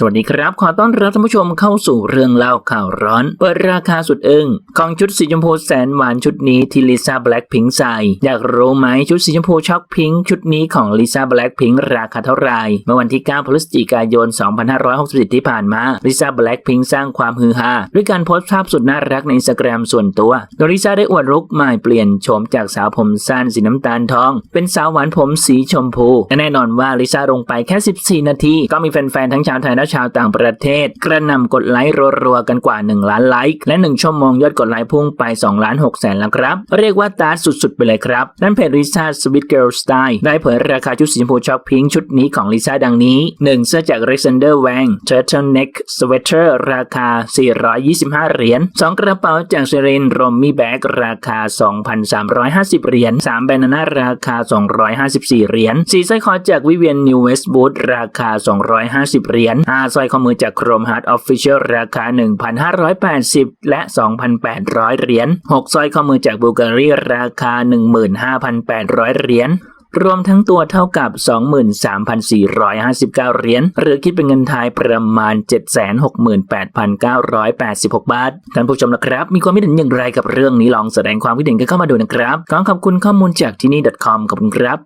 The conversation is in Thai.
สวัสดีครับ ขอต้อนรับท่านผู้ชมเข้าสู่เรื่องเล่าข่าวร้อน เปิดราคาสุดอึ้งของชุดสีชมพูแสนหวานชุดนี้ที่ลิซ่าแบล็คพิงค์ใส่อยากรู้ไหมชุดสีชมพูช็อกพิงค์ชุดนี้ของลิซ่าแบล็คพิงค์ราคาเท่าไหร่เมื่อวันที่ 9 พฤศจิกายน 2567ที่ผ่านมาลิซ่าแบล็คพิงค์สร้างความฮือฮาด้วยการโพสต์ภาพสุดน่ารักในอินสตาแกรมส่วนตัวโดยลิซ่าได้อวดลุคใหม่เปลี่ยนโฉมจากสาวผมสั้นสีน้ำตาลทอง เป็นสาวหวานผมสีชมพูและแน่นอนว่าลิซ่าลงไปแค่ 14 นาทีก็มีแฟนๆทั้งชาวไทยและชาวต่างประเทศ กระนำกดไลค์รัวๆกันกว่า 1 ล้านไลค์และ 1 ชั่วโมงยอดกดไลค์พุ่งไป2ล้าน6แสนแล้วครับ เรียกว่าตาสุดๆ ไปเลยครับด้านเพจลิซ่าสวิตเกิร์ลสไตล์ได้เผยราคาชุดสีชมพูช็อกพิงชุดนี้ของลิซ่าดังนี้ 1 เสื้อจาก Alexander Wang Turtleneck Sweater ราคา 425 เหรียญ 2 กระเป๋าจากเซเรนรอมมี่แบ็กราคา 2,350 เหรียญ 3 แบนนาน่าราคา 254 เหรียญ 4 สร้อยคอจากวิเวียนนิวเวสบูธราคา 250 เหรียญ5สร้อยข้อมือจากโครมฮาร์ดออฟฟิเชียลราคา 1,580 และ 2,800 เหรียญ6สร้อยข้อมือจากบูการีราคา 15,800 เหรียญรวมทั้งตัวเท่ากับ 23,459 เหรียญ หรือคิดเป็นเงินไทยประมาณ 768,986 บาท ท่านผู้ชมนะครับ มีความคิดเห็นอย่างไรกับเรื่องนี้ลองแสดงความคิดเห็นกันเข้ามาดูนะครับ ขอขอบคุณข้อมูลจากที่นี่ .com ขอบคุณครับ